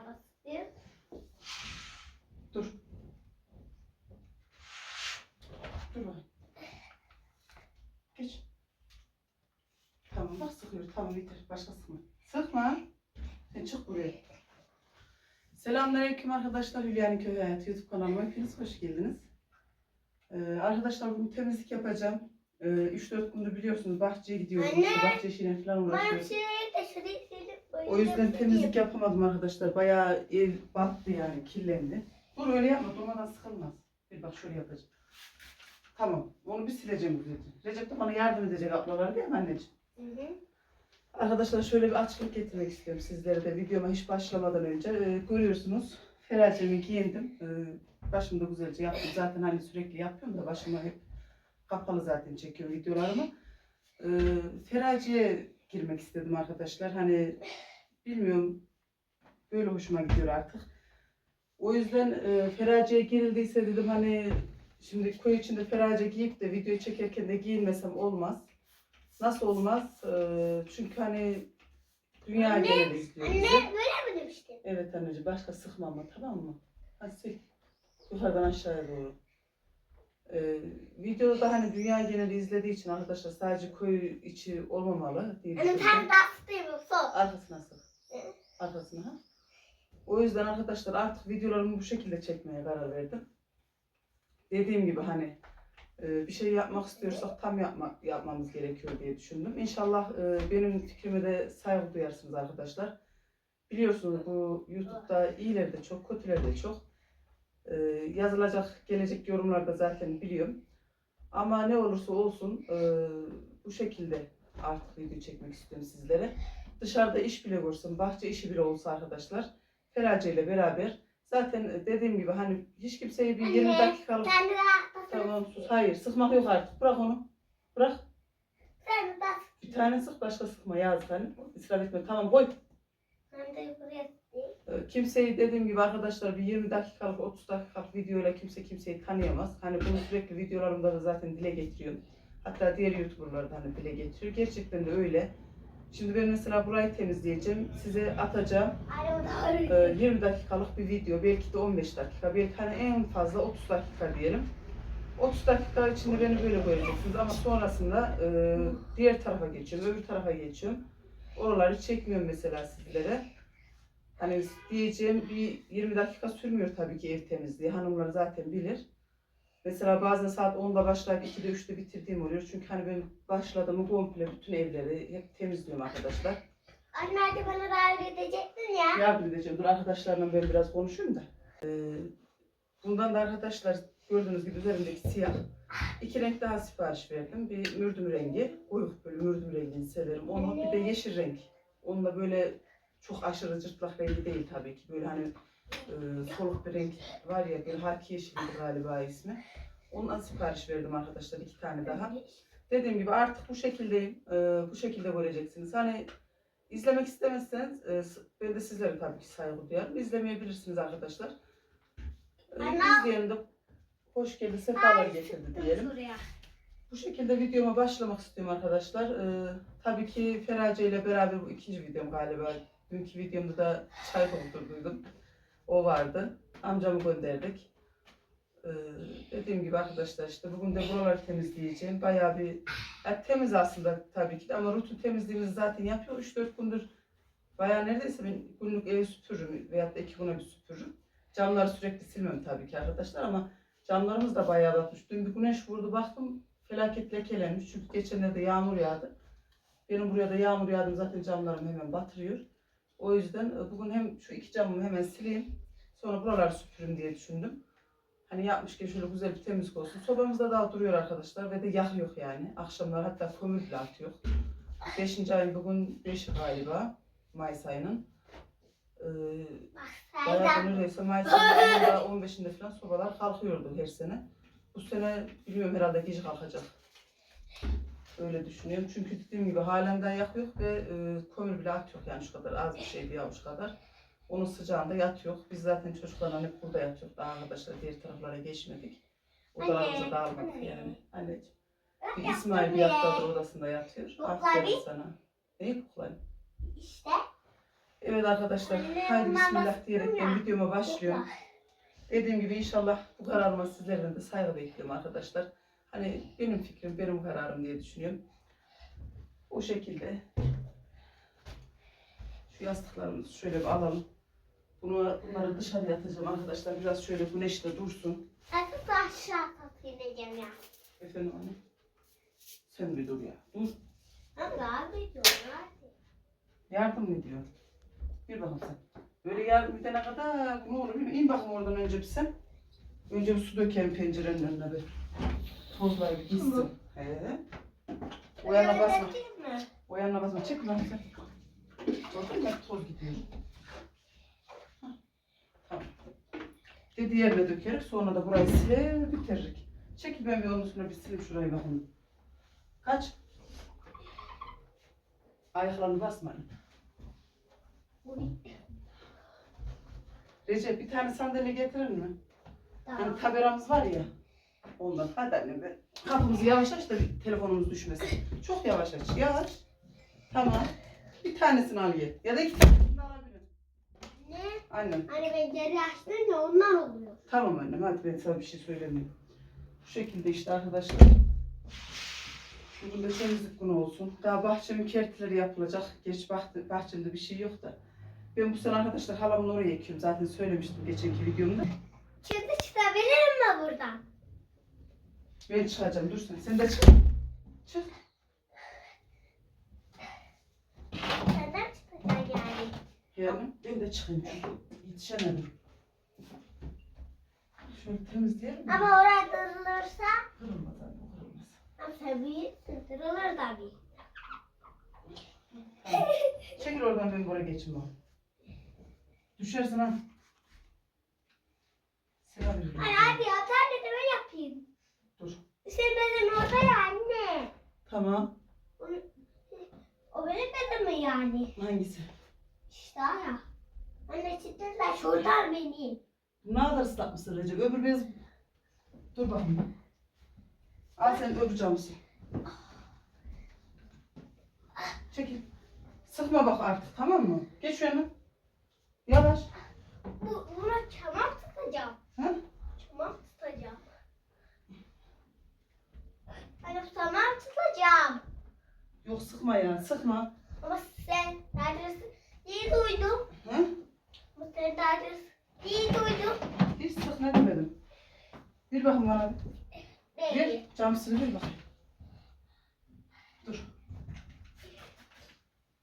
basıyor. Dur. Dur bak. Geç. Tamam bak sıkıyor. Tamam bitir. Başka sıkma. Sıkma. Sen çık buraya. Selamünaleyküm arkadaşlar. Hülya'nın Köy Hayatı YouTube kanalıma hepiniz hoş geldiniz. Ee, arkadaşlar bugün temizlik yapacağım. Ee, 3-4 gündür biliyorsunuz bahçeye gidiyorum. Anne! İşte bahçe işine falan Bana uğraşıyorum. şurayı da şurayı silip böyle O yüzden temizlik yapamadım arkadaşlar. Bayağı ev battı yani kirlendi. Dur öyle yapma durmadan sıkılmaz. Bir bak şöyle yapacağım. Tamam onu bir sileceğim güzelce. Recep de bana yardım edecek ablalar değil mi anneciğim? Hı hı. Arkadaşlar şöyle bir açıklık getirmek istiyorum sizlere de videoma hiç başlamadan önce. Ee, görüyorsunuz Feracemi giyindim. Ee, başımda güzelce yaptım. Zaten hani sürekli yapıyorum da başıma hep kapalı zaten çekiyorum videolarımı. Ee, Feraciye girmek istedim arkadaşlar. Hani bilmiyorum böyle hoşuma gidiyor artık. O yüzden e, Feraciye girildiyse dedim hani şimdi köy içinde Feraciye giyip de video çekerken de giyinmesem olmaz. Nasıl olmaz? Ee, çünkü hani dünya Anne, geneli izliyor Anne bizi. böyle mi demiştin? Evet anneciğim başka sıkma ama tamam mı? Hadi sil. Yukarıdan aşağıya doğru. Ee, videoda da hani dünya geneli izlediği için arkadaşlar sadece köy içi olmamalı diye Anne düşündüm. tam bastırayım sol. Arkasına sık. Arkasına. O yüzden arkadaşlar artık videolarımı bu şekilde çekmeye karar verdim. Dediğim gibi hani e, bir şey yapmak istiyorsak tam yapmak yapmamız gerekiyor diye düşündüm. İnşallah e, benim fikrime de saygı duyarsınız arkadaşlar. Biliyorsunuz bu YouTube'da iyileri de çok, kötüleri de çok. E, yazılacak gelecek yorumlarda zaten biliyorum. Ama ne olursa olsun bu şekilde artık video çekmek istiyorum sizlere. Dışarıda iş bile görsün, bahçe işi bile olsa arkadaşlar. Ferace ile beraber. Zaten dediğim gibi hani hiç kimseye bir 20 Anne, dakikalık... Tamam sus. Hayır sıkmak yok artık. Bırak onu. Bırak. Bir tane sık başka sıkma yazık hani. İsraf etme. Tamam koy. Ee, Kimseyi dediğim gibi arkadaşlar bir 20 dakikalık 30 dakikalık videoyla kimse kimseyi tanıyamaz. Hani bunu sürekli videolarımda da zaten dile getiriyorum. Hatta diğer YouTuber'lar da hani dile getiriyor. Gerçekten de öyle. Şimdi ben mesela burayı temizleyeceğim. Size atacağım. Anne Ee, doğru. 20 dakikalık bir video. Belki de 15 dakika. Belki hani en fazla 30 dakika diyelim. 30 dakika içinde beni böyle göreceksiniz ama sonrasında e, diğer tarafa geçiyorum, öbür tarafa geçiyorum. Oraları çekmiyorum mesela sizlere. Hani diyeceğim bir 20 dakika sürmüyor tabii ki ev temizliği. Hanımlar zaten bilir. Mesela bazen saat 10'da başlayıp 2'de 3'te bitirdiğim oluyor. Çünkü hani ben başladığımı komple bütün evleri hep temizliyorum arkadaşlar. Anne hadi bana davet edecektin ya. Yardım edeceğim. Dur arkadaşlarla ben biraz konuşayım da. Ee, bundan da arkadaşlar gördüğünüz gibi üzerindeki siyah. İki renk daha sipariş verdim. Bir mürdüm rengi. Koyuk böyle mürdüm rengini severim. Onu bir de yeşil renk. Onunla böyle çok aşırı cırtlak rengi değil tabii ki. Böyle hani e, soluk bir renk var ya böyle haki yeşili galiba ismi. Ondan sipariş verdim arkadaşlar iki tane daha. Dediğim gibi artık bu şekildeyim. Ee, bu şekilde göreceksiniz. Hani izlemek istemezseniz e, ben de sizlere tabii ki saygı duyarım. İzlemeyebilirsiniz arkadaşlar. Ee, Anne. izleyen de hoş geldi, sefalar getirdi diyelim. Bu şekilde videoma başlamak istiyorum arkadaşlar. Ee, tabii ki Ferace ile beraber bu ikinci videom galiba. Dünkü videomda da çay doldurduydum. O vardı. Amcamı gönderdik. Ee, dediğim gibi arkadaşlar işte bugün de buraları temizleyeceğim. Bayağı bir ya temiz aslında tabii ki de ama rutin temizliğimizi zaten yapıyor. 3-4 gündür bayağı neredeyse ben günlük evi süpürürüm veyahut da iki güne bir süpürürüm. Camları sürekli silmem tabii ki arkadaşlar ama camlarımız da bayağı batmış. Dün bir güneş vurdu baktım felaket lekelenmiş. Çünkü geçenlerde yağmur yağdı. Benim buraya da yağmur yağdı zaten camlarım hemen batırıyor. O yüzden e, bugün hem şu iki camımı hemen sileyim. Sonra buraları süpürürüm diye düşündüm. Hani yapmışken şöyle güzel bir temizlik olsun. Sobamızda daha duruyor arkadaşlar ve de yakıyor yani. Akşamlar hatta kömür bile atıyor. Beşinci ayın bugün 5 galiba. Mayıs ayının. Ee, bayağı neredeyse Mayıs ayının 15'inde falan sobalar kalkıyordu her sene. Bu sene biliyorum herhalde gece kalkacak. Öyle düşünüyorum. Çünkü dediğim gibi halen daha yakıyor ve e, kömür bile atıyor yani şu kadar az bir şey bir avuç kadar. Onun sıcağında yatıyor. Biz zaten çocuklarla hep burada yatıyoruz. Daha arkadaşlar diğer taraflara geçmedik. Odalarımıza dağılmadık yani. Anneciğim. Bir İsmail bir haftadır odasında yatıyor. Aferin sana. Neyi kuklayın? İşte. Evet arkadaşlar, ben bismillah bastım diyerekten ya. videoma başlıyorum. Dediğim gibi inşallah bu kararıma sizlerden de saygı bekliyorum arkadaşlar. Hani benim fikrim, benim kararım diye düşünüyorum. O şekilde. Şu yastıklarımızı şöyle bir alalım. Bunu, bunları dışarıya atacağım arkadaşlar. Biraz şöyle güneşte dursun. Sakın aşağı ya. Efendim anne. Sen bir dur ya. Dur. Ama abi diyor hadi. Yardım mı ediyor? Bir bakalım sen. Böyle yardım edene kadar ne olur bilmiyorum. İn bakın oradan önce bir sen. Önce bir su dökelim pencerenin önüne bir. Tozlar bir gitsin. He. O yana basma. O yana basma. Çek lan sen. Gördün mü? Toz gidiyor. Bir diğerine dökerik. Sonra da burayı siler bitiririk. Çekil ben bir onun üstüne bir sileyim şurayı bakın. Kaç? Ayaklarını basmayın. Recep bir tane sandalye getirir mi? Tamam. Hani tabelamız var ya. Ondan. Hadi annem be. Kapımızı yavaş aç da telefonumuz düşmesin. Çok yavaş aç. Yavaş. Tamam. Bir tanesini al ye. Ya da iki tanesini alabilir. Ne? Annem. Hani ben geri açtım ya ondan oluyor. Tamam annem. Hadi ben sana bir şey söylemiyorum. Bu şekilde işte arkadaşlar. Bugün de temizlik günü olsun. Daha bahçemin kertileri yapılacak. Geç bahçe, bahçemde bir şey yok da. Ben bu sene arkadaşlar halamın oraya ekiyorum. Zaten söylemiştim geçenki videomda. Şimdi çıkabilirim mi buradan? Ben çıkacağım. Dur sen. Sen de çık. Çık. Neden çıkacaksın yani? Yani ben de çıkayım yetişemedim. Şöyle temizleyelim mi? Ama orada kırılırsa Kırılmaz anne kırılmaz. ama tabii kırılır tabii. Tamam. Çekil oradan ben buraya geçeyim bak. Düşersin ha. Silah bir Ay abi atar dedi ben yapayım. Beden orada ya anne. Tamam. Onu- O benim bedenim yani. Hangisi? İşte ya. Anne çıtırlar şuradan benim. Ne kadar ıslatmışsın Recep? Öbür bez... Dur bakayım. Al sen öbür camısı. Çekil. Sıkma bak artık tamam mı? Geç yana. Yavaş. Bu, buna çamak tutacağım. Ha? Çamak tutacağım. Hani çamak tutacağım. Yok sıkma ya sıkma. Ama sen neredesin? İyi duydum. Ha? Ama sen neredesin? İyi duydum. Hiç sık ne demedim. Bir bakın bana. bir. Değil. Bir camısını bir bakayım. Dur.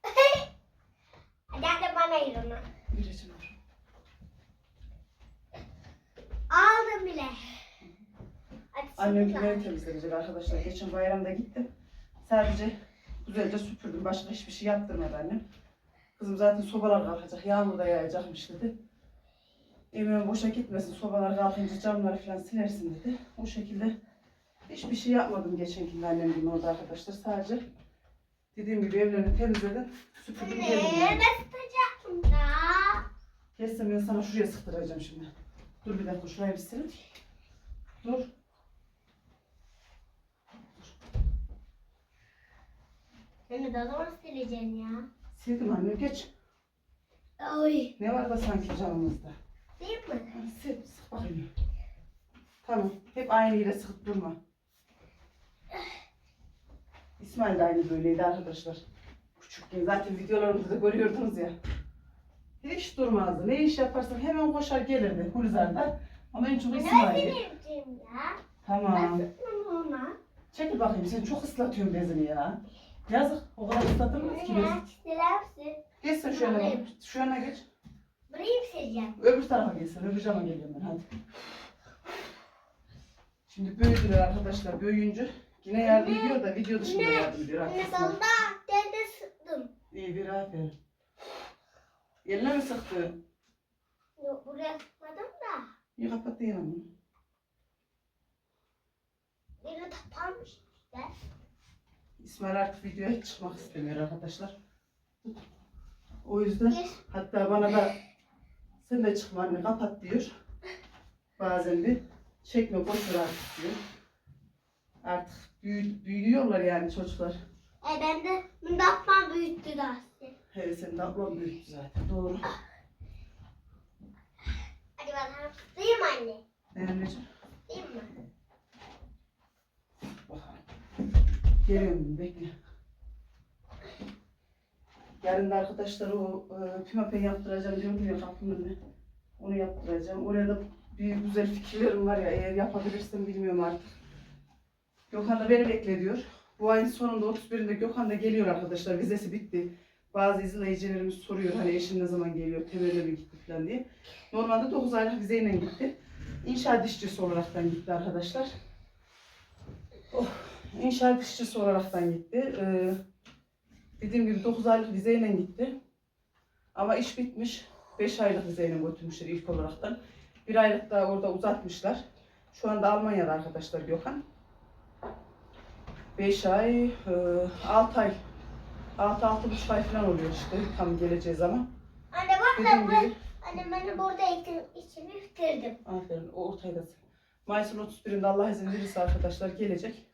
Hadi hadi bana. Bir Recep dur. Aldım bile. Annem çıkın. günleri temizlenecek arkadaşlar. Geçen bayramda gittim. Sadece güzelce süpürdüm. Başka hiçbir şey yaptırmadı annem. Kızım zaten sobalar kalkacak. Yağmur da yağacakmış dedi. Emin boşa gitmesin. Sobalar kalkınca camları falan silersin dedi. O şekilde hiçbir şey yapmadım geçenkinde annem gibi orada arkadaşlar. Sadece dediğim gibi evlerini temizledim. Süpürdüm geldim. Yani. ben tutacaktım da. Kestim ben sana şuraya sıktıracağım şimdi. Dur bir dakika şurayı bir silin. Dur. Anne daha zaman sileceksin ya. Sildim anne geç. Oy. Ne var da sanki canımızda. Değil mi? Hadi sil, sık bakayım. Tamam. Hep aynı yere sıkıp durma. İsmail de aynı böyleydi arkadaşlar. Küçükken zaten videolarımızda görüyordunuz ya. Hiç durmazdı. Ne iş yaparsan hemen koşar gelirdi Hulizar'da. Ama en çok Ne İsmail'di. sileceğim ya? Tamam. Sıkmam ona. Çekil bakayım sen çok ıslatıyorsun bezini ya. Yazık o kadar ıslatılmaz ki bez. Anne siler misin? Geç sen şu yana. Şu yana geç. Burayı mı sileceğim? Öbür tarafa geçsin. Öbür cama geliyorum ben hadi. Şimdi büyüdüler arkadaşlar. Büyüyünce yine yardım ediyor da video dışında yardım ediyor arkadaşlar. sonunda derde sıktım. İyi bir aferin. Eline mi sıktı? Yok buraya sıkmadım da. İyi kapattı yine bunu. Beni taparmış işte. İsmail artık videoya hiç çıkmak istemiyor arkadaşlar. O yüzden hatta bana da sen de çıkma anne kapat diyor. Bazen bir çekme boş ver artık diyor. Artık büyü, büyüyorlar yani çocuklar. E ben de mündattan büyüttü dersi. Evet senin de ablan büyüktü zaten. Doğru. Hadi bakalım. Değil mi anne? Ne anneciğim? Değil mi? Bakalım. Geliyorum bekle. Yarın da arkadaşlar o e, pimapen yaptıracağım diyorum ya kapının. Onu yaptıracağım. Oraya da bir güzel fikirlerim var ya eğer yapabilirsem bilmiyorum artık. Gökhan da beni bekliyor. Bu ayın sonunda 31'inde Gökhan da geliyor arkadaşlar. Vizesi bitti. Bazı izleyicilerimiz soruyor hani eşin ne zaman geliyor, temelde mi gitti falan diye. Normalde 9 aylık vizeyle gitti. İnşaat işçisi olaraktan gitti arkadaşlar. Oh, inşaat işçisi olaraktan gitti. Ee, dediğim gibi 9 aylık vizeyle gitti. Ama iş bitmiş. 5 aylık vizeyle götürmüşler ilk olaraktan. Bir aylık daha orada uzatmışlar. Şu anda Almanya'da arkadaşlar Gökhan. 5 ay, 6 ay, 6-6,5 ay falan oluyor işte tam geleceği zaman. Anne bak da gibi Anne ben burada içimi bitirdim. Aferin. O ortaydasın. Mayıs'ın 31'inde Allah izin verirse arkadaşlar gelecek.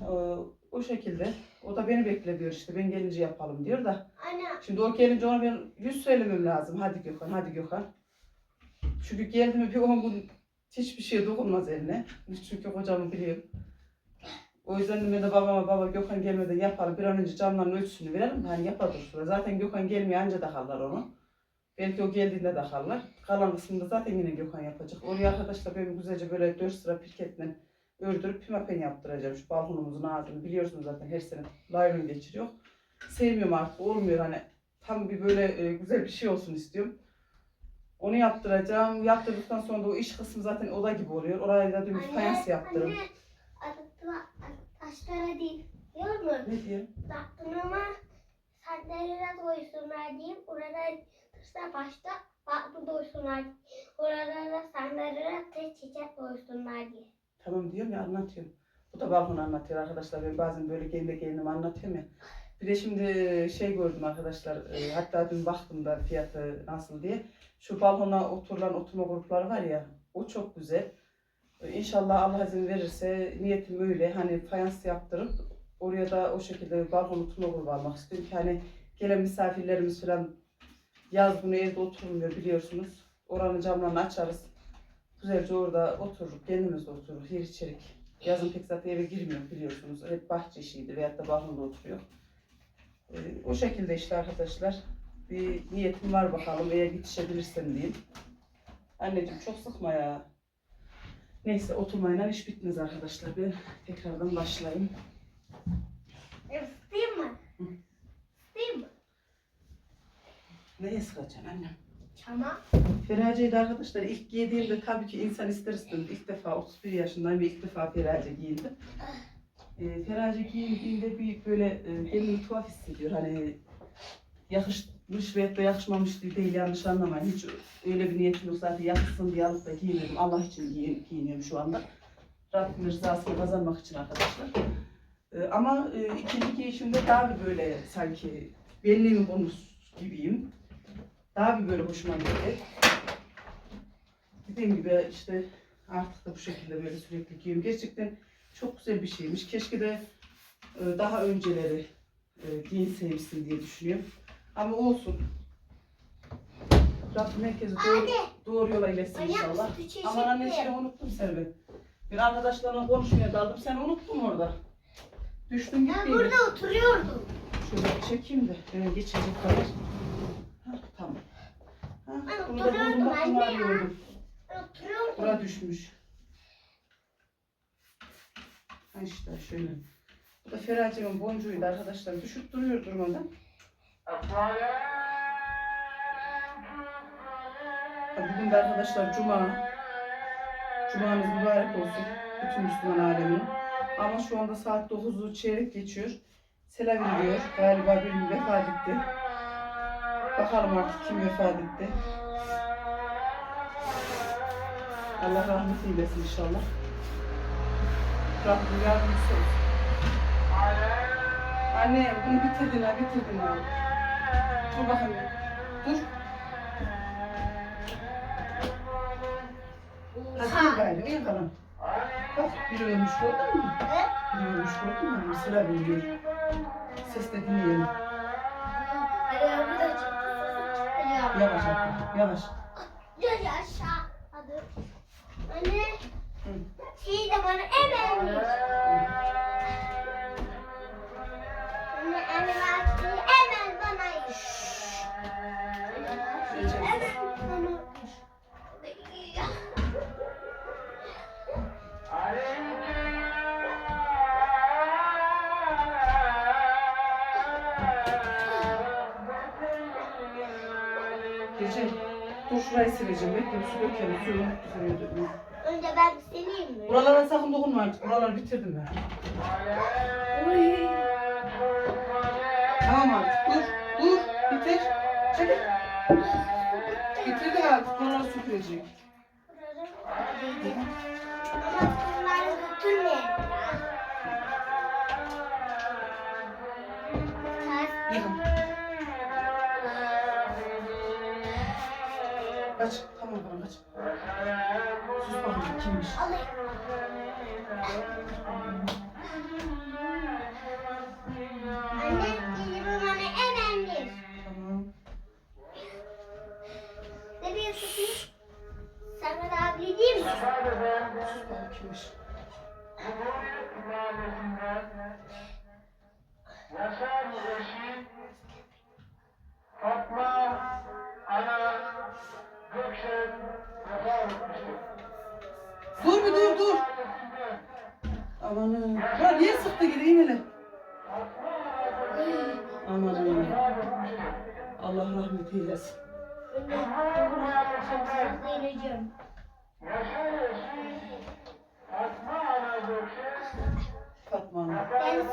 Ee, o şekilde. O da beni bekle diyor işte. Ben gelince yapalım diyor da. Anne Şimdi o gelince ona ben yüz söylemem lazım. Hadi Gökhan, hadi Gökhan. Çünkü geldi mi bir 10 gün hiçbir şeye dokunmaz eline. Çünkü kocamı biliyorum. O yüzden de ben de babama baba Gökhan gelmeden yapalım. Bir an önce camların ölçüsünü verelim. Hani yapadır sonra. Zaten Gökhan gelmiyor anca takarlar onu. Belki o geldiğinde takarlar. Kalan kısmında zaten yine Gökhan yapacak. Oraya arkadaşlar ben güzelce böyle 4 sıra pirketle ördürüp pimapen yaptıracağım. Şu balkonumuzun ağzını biliyorsunuz zaten her sene laylon geçiriyor. Sevmiyorum artık olmuyor hani tam bir böyle e, güzel bir şey olsun istiyorum. Onu yaptıracağım. Yaptırdıktan sonra da o iş kısmı zaten oda gibi oluyor. Oraya da dümdüz fayans yaptırım. Anne, adı, taşlara değil. Biliyor musun? Ne diyeyim? Baktığıma sandalyeler doysunlar diyeyim. Orada tırsa başta farklı doysunlar diyeyim. Orada da sandalyeler tek çiçek doysunlar diye. Tamam diyorum ya anlatıyorum. Bu da balkonu anlatıyor arkadaşlar. Ben bazen böyle kendi kendime anlatıyorum ya. Bir de şimdi şey gördüm arkadaşlar. e, Hatta dün baktım da fiyatı nasıl diye. Şu balkona oturulan oturma grupları var ya. O çok güzel. E, İnşallah Allah izin verirse niyetim öyle. Hani fayans yaptırıp oraya da o şekilde balkon oturma grubu almak istiyorum ki hani gelen misafirlerimiz falan yaz bunu evde oturmuyor biliyorsunuz. Oranın camlarını açarız. Güzelce orada otururuz, kendimiz de otururuz, yer içerik. Yazın pek zaten eve girmiyor biliyorsunuz. Hep bahçe işiydi veyahut da balkonda oturuyor. Ee, o şekilde işte arkadaşlar. Bir niyetim var bakalım eğer yetişebilirsem diyeyim. Anneciğim çok sıkma ya. Neyse oturmayla iş bitmez arkadaşlar. Ben tekrardan başlayayım. Isıtayım mı? Isıtayım mı? Neye sıkacaksın annem? Çama. Ferace'yi de arkadaşlar ilk giydiğimde tabii ki insan ister istemez ilk defa 31 yaşındayım ve ilk defa ferace giyindim. E, ferace giyindiğinde bir böyle e, kendimi tuhaf hissediyor. Hani yakışmış veyahut da yakışmamış değil yanlış anlamayın. Hiç öyle bir niyetim yok zaten yakışsın diye alıp da giymedim. Allah için giyin, giyiniyorum şu anda. Rabbimin rızasını kazanmak için arkadaşlar. E, ama e, ikinci giyişimde daha böyle sanki benliğimi bulmuş gibiyim. Daha bir böyle hoşuma gitti. Dediğim gibi işte artık da bu şekilde böyle sürekli giyiyorum. Gerçekten çok güzel bir şeymiş. Keşke de e, daha önceleri e, giyinseymişsin diye düşünüyorum. Ama olsun. Rabbim herkesi doğru, doğru yola iletsin inşallah. Aman anne şey unuttum seni ben. Bir arkadaşlarla konuşmaya daldım. Sen unuttun orada. Düştün Ben gittin. burada oturuyordum. Şöyle çekeyim de ben geçecek kadar. Ha, tamam. Ha, Ben bunu da oturuyordum buldum bak bunu ya. arıyordum. Ben oturuyordum. Bura düşmüş. Ha işte şöyle. Bu da Ferace'nin boncuğuydu arkadaşlar. Düşüp duruyor durmadan. Bugün de arkadaşlar Cuma. Cuma'nız mübarek olsun. Bütün Müslüman alemine. Ama şu anda saat 9'u çeyrek geçiyor. Selam veriyor. Galiba birinin vefat etti. Bakalım artık kim vefat etti. Allah rahmet eylesin inşallah. Rabbim yardımcısı olsun. Anne bunu bitirdin ha bitirdin ha. Dur bakayım. Dur. Hadi gayrı uyan kalan. Bak biri ölmüş gördün mü? Biri ölmüş gördün mü? Sıra veriyor. Ses de dinleyelim. Yavaş Hakkı, yavaş. Sileceğim. Bekle bir su dökelim. Suyu unuttu seni dökmeyi. Önce ben sileyim mi? Buralara sakın dokunma artık. Buraları bitirdim ben. Uy. Tamam artık. Dur. Dur. Bitir. Çekil. Bitirdik artık. Buraları süpürecek. Ama bunları götürmeyelim. Ters. Yıkın. Kaç. Sus bakayım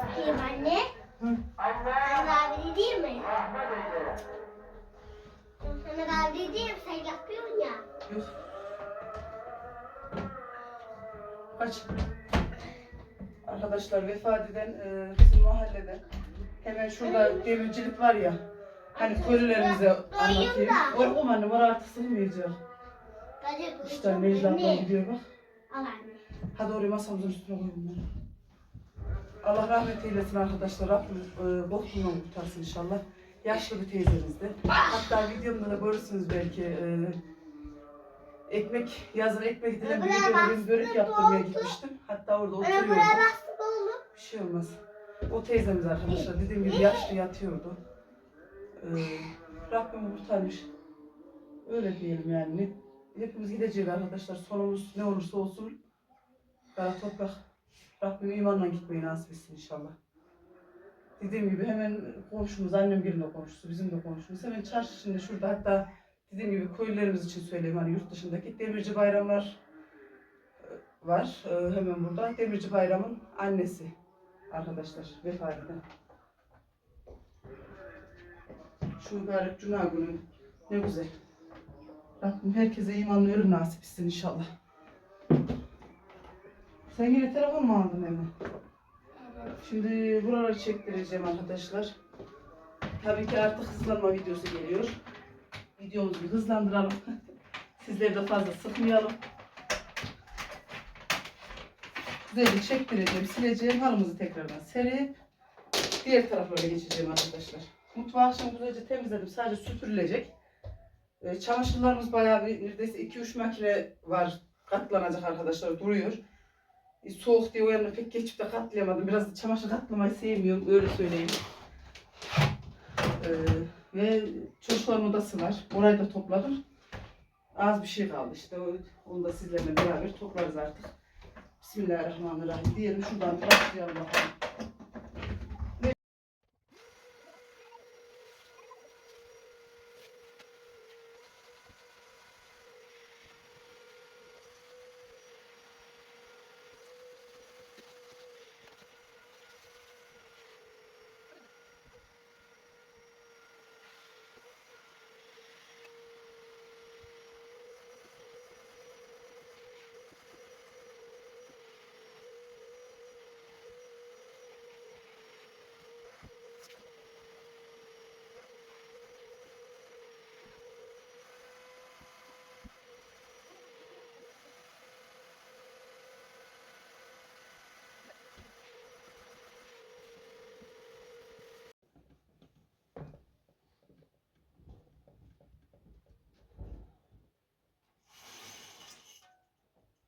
Sıkayım anne. Hı. Anne, Sana abi diyeyim mi? Sana abi diyeyim sen yapıyorsun ya. Yok. Kaç. Arkadaşlar vefat eden e, bizim mahallede hemen şurada demircilik var ya. Hani köylülerimize anlatayım. Annem oraya artık sığmayacak. Hadi İşte Necla abla gidiyor bak. Al anne. Hadi oraya masamızın üstüne koy bunları. Allah rahmet eylesin arkadaşlar. Rabbim e, bokluğundan kurtarsın inşallah. Yaşlı bir teyzemizdi. Hatta videomda da görürsünüz belki. E, ekmek, yazın ekmek dilen bir videoda börek yaptırmaya gitmiştim. Hatta orada oturuyordu. Bir şey olmaz. O teyzemiz arkadaşlar. Dediğim gibi yaşlı yatıyordu. Ee, Rabbim kurtarmış. Öyle diyelim yani. Hepimiz gideceğiz arkadaşlar. Sonumuz ne olursa olsun. Kara toprak. Rabbim imanla gitmeyi nasip etsin inşallah. Dediğim gibi hemen komşumuz, annem birinin de komşusu, bizim de komşumuz. Hemen çarşı içinde şurada hatta dediğim gibi köylülerimiz için söyleyeyim hani yurt dışındaki demirci bayramlar e, var. Ee, hemen burada. Demirci bayramın annesi arkadaşlar vefat eden. Şu mübarek cuma günü ne güzel. Rabbim herkese imanlı ölüm nasip etsin inşallah. Sen yine telefon mu aldın Emre? Şimdi buraları çektireceğim arkadaşlar. Tabii ki artık hızlanma videosu geliyor. Videomuzu hızlandıralım. Sizleri de fazla sıkmayalım. Güzelce çektireceğim, sileceğim. Halımızı tekrardan serip diğer taraflara geçeceğim arkadaşlar. Mutfağı akşam güzelce temizledim. Sadece süpürülecek. Ee, çamaşırlarımız bayağı bir neredeyse 2-3 makine var. Katlanacak arkadaşlar duruyor. E, soğuk diye o yanına pek geçip de katlayamadım. Biraz çamaşır katlamayı sevmiyorum öyle söyleyeyim. Ee, ve çocukların odası var. Orayı da topladım. Az bir şey kaldı işte. Onu da sizlerle beraber toplarız artık. Bismillahirrahmanirrahim. Diyelim şuradan başlayalım bakalım.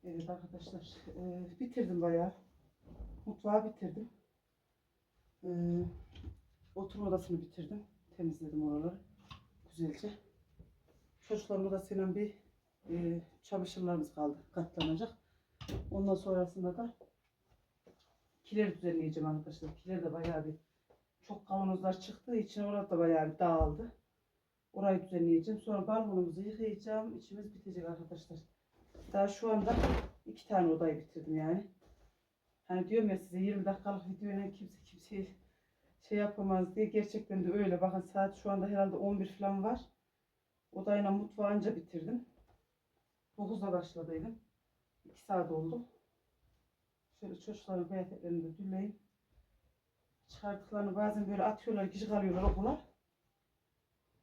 Evet arkadaşlar e, bitirdim bayağı. Mutfağı bitirdim. E, oturma odasını bitirdim. Temizledim oraları. Güzelce. Çocukların odasıyla bir e, çamaşırlarımız kaldı. Katlanacak. Ondan sonrasında da kiler düzenleyeceğim arkadaşlar. Kiler de bayağı bir çok kavanozlar çıktığı için orada da bayağı bir dağıldı. Orayı düzenleyeceğim. Sonra balkonumuzu yıkayacağım. İçimiz bitecek arkadaşlar. Daha şu anda iki tane odayı bitirdim yani. Hani diyorum ya size 20 dakikalık videoyla kimse kimseyi şey yapamaz diye. Gerçekten de öyle. Bakın saat şu anda herhalde 11 falan var. Odayla mutfağı anca bitirdim. 9'da başladıydım. 2 saat oldu. Şöyle çocukların kıyafetlerini de dülleyim. Çıkarttıklarını bazen böyle atıyorlar, kişi kalıyorlar okula.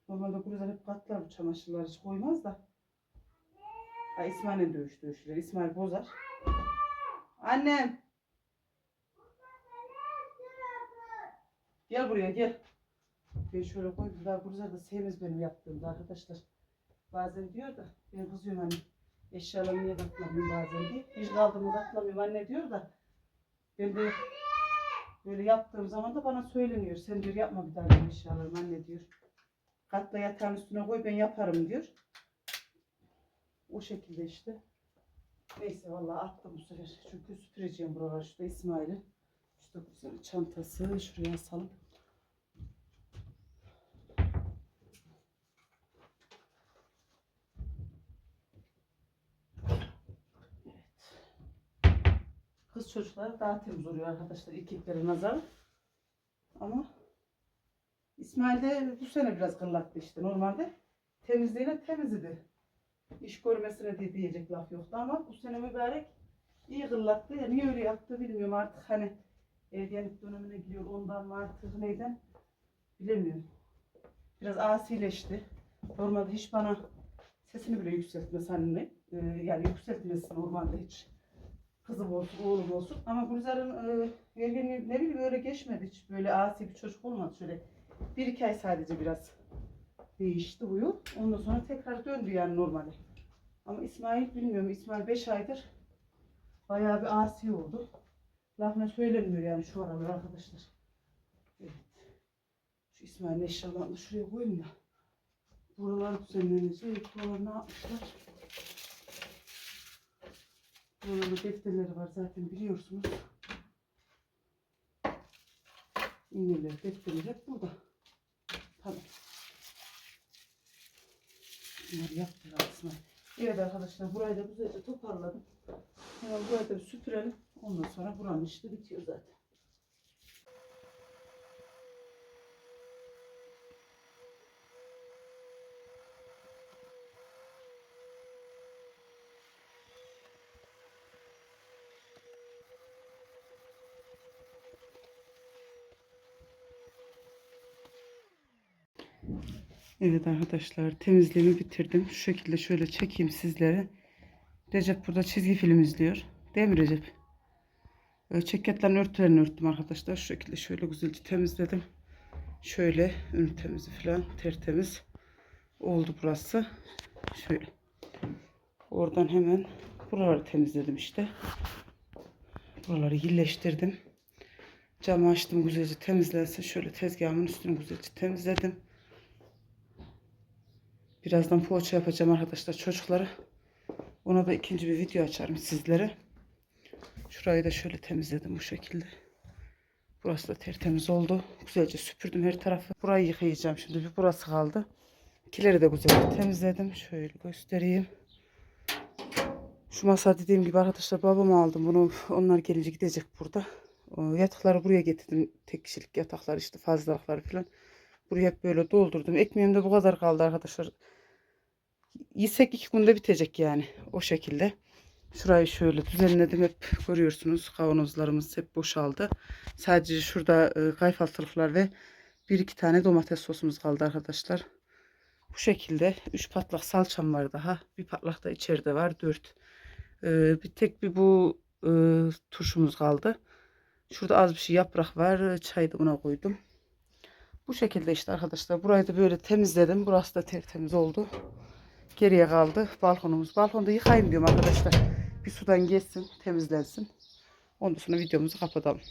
Normalde Gülizar hep katlar bu çamaşırları hiç koymaz da. Ha, İsmail'le dövüş dövüşürler. İsmail bozar. Annem. Gel buraya gel. Ben şöyle koydum. Daha Gülizar da sevmez benim yaptığımda arkadaşlar. Bazen diyor da ben kızıyorum anne. Eşyalarımı niye katlamıyorum bazen diye. Hiç kaldığımı katlamıyorum anne diyor da. Ben de böyle yaptığım zaman da bana söyleniyor. Sen diyor yapma bir daha benim eşyalarımı anne diyor. Katla yatağın üstüne koy ben yaparım diyor. O şekilde işte. Neyse vallahi attım bu sefer. Çünkü süpüreceğim buralar. Şurada İsmail'in. Şurada güzel çantası. Şuraya asalım. Kız çocuklar daha temiz oluyor arkadaşlar erkeklere nazar. Ama İsmail de bu sene biraz kırlattı işte. Normalde temizliğine temizdi. İş görmesine de diyecek laf yoktu ama bu sene mübarek iyi kırlattı. Ya niye öyle yaptı bilmiyorum artık hani ergenlik dönemine giriyor ondan mı artık neyden bilemiyorum. Biraz asileşti. Normalde hiç bana sesini bile yükseltmez anne. Ee, yani yükseltmesi normalde hiç kızım olsun, oğlum olsun. Ama Gülizar'ın e, ne bileyim öyle geçmedi hiç. Böyle asi bir çocuk olmadı. Şöyle bir iki ay sadece biraz değişti huyu. Ondan sonra tekrar döndü yani normale. Ama İsmail bilmiyorum. İsmail 5 aydır bayağı bir asi oldu. Lafına söylenmiyor yani şu aralar arkadaşlar. Evet. Şu İsmail'in eşyalarını şuraya koyayım da. Buralar düzenlenecek. Buralar ne yapmışlar? Burada defterleri var zaten biliyorsunuz. İğneler, defterler hep burada. Tamam. Bunları yaptılar aslında. Evet arkadaşlar burayı da güzelce toparladım. Hemen burayı da süpürelim. Ondan sonra buranın işi bitiyor zaten. Evet arkadaşlar temizliğimi bitirdim. Şu şekilde şöyle çekeyim sizlere. Recep burada çizgi film izliyor. Değil mi Recep? Böyle Ceketlerin örtülerini örttüm arkadaşlar. Şu şekilde şöyle güzelce temizledim. Şöyle ünitemizi falan tertemiz oldu burası. Şöyle. Oradan hemen buraları temizledim işte. Buraları yerleştirdim. Camı açtım güzelce temizlensin. Şöyle tezgahımın üstünü güzelce temizledim. Birazdan poğaça yapacağım arkadaşlar çocuklara. Ona da ikinci bir video açarım sizlere. Şurayı da şöyle temizledim bu şekilde. Burası da tertemiz oldu. Güzelce süpürdüm her tarafı. Burayı yıkayacağım şimdi. Bir burası kaldı. İkileri de güzelce temizledim. Şöyle göstereyim. Şu masa dediğim gibi arkadaşlar babama aldım bunu. Onlar gelince gidecek burada. O Yatakları buraya getirdim. Tek kişilik yataklar işte fazlalıkları falan. Buraya böyle doldurdum. Ekmeğim de bu kadar kaldı arkadaşlar. Yesek iki günde bitecek yani. O şekilde. Şurayı şöyle düzenledim. Hep görüyorsunuz kavanozlarımız hep boşaldı. Sadece şurada e, kayfaltılıklar ve bir iki tane domates sosumuz kaldı arkadaşlar. Bu şekilde. Üç patlak salçam var daha. Bir patlak da içeride var. Dört. E, bir tek bir bu e, turşumuz kaldı. Şurada az bir şey yaprak var. Çayı da buna koydum. Bu şekilde işte arkadaşlar. Burayı da böyle temizledim. Burası da tertemiz oldu. Geriye kaldı balkonumuz. Balkonda yıkayayım diyorum arkadaşlar. Bir sudan geçsin, temizlensin. Ondan sonra videomuzu kapatalım.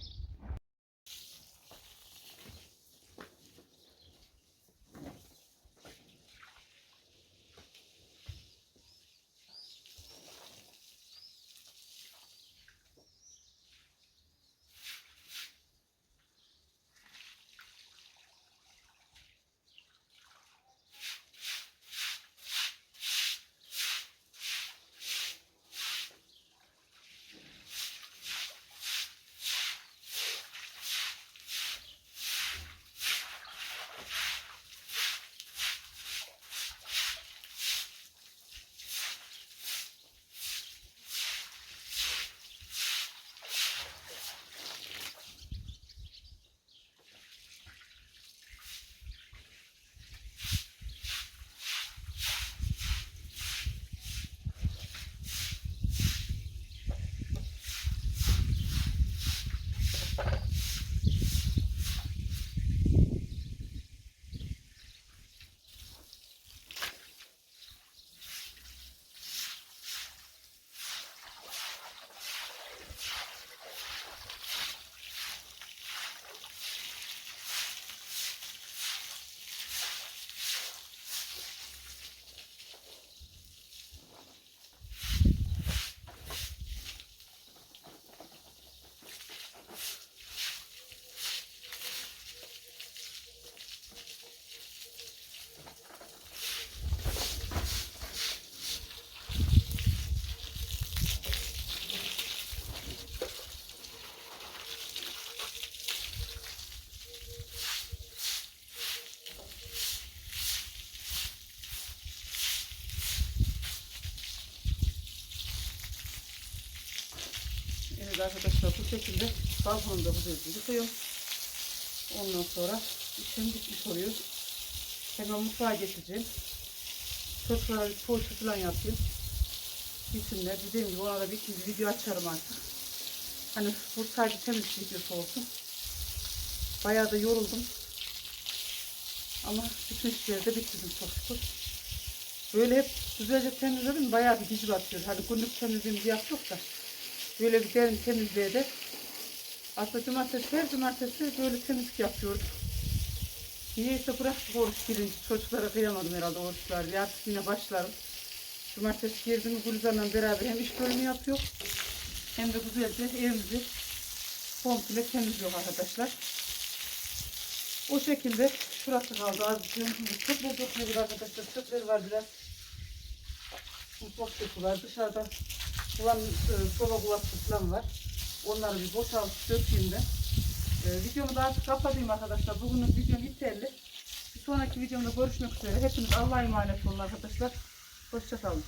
Evet arkadaşlar bu şekilde balkonda bu düzgün yıkıyorum. Ondan sonra işim bitmiş oluyor. Hemen mutfağa geçeceğim. Çocuklara bir poğaça falan yapayım. Bitsinler. Dediğim gibi ona da bir ikinci video açarım artık. Hani bu sadece temizlik videosu olsun. Bayağı da yoruldum. Ama bütün işleri de bitirdim çok şükür. Böyle hep güzelce temizledim. Bayağı bir dizi batıyor. Hani günlük temizliğimizi yaptık da. Böyle bir derin temizliğe de aslında cumartesi her cumartesi böyle temizlik yapıyoruz. Niyeyse bıraktık oruç birinci. Çocuklara kıyamadım herhalde oruçlar. Artık yine başlarım. Cumartesi girdim Gülizar'la beraber hem iş bölümü yapıyor. Hem de güzelce evimizi komple temizliyor arkadaşlar. O şekilde şurası kaldı az bir çöpler dökülüyor arkadaşlar. Çöpler var biraz. Mutfak çöpü var. Dışarıda Ulan e, soba kulakçı falan var. Onları bir boşaltıp dökeyim de. E, videomu da artık kapatayım arkadaşlar. Bugünün videom yeterli. Bir sonraki videomda görüşmek üzere. Hepiniz Allah'a emanet olun arkadaşlar. Hoşçakalın.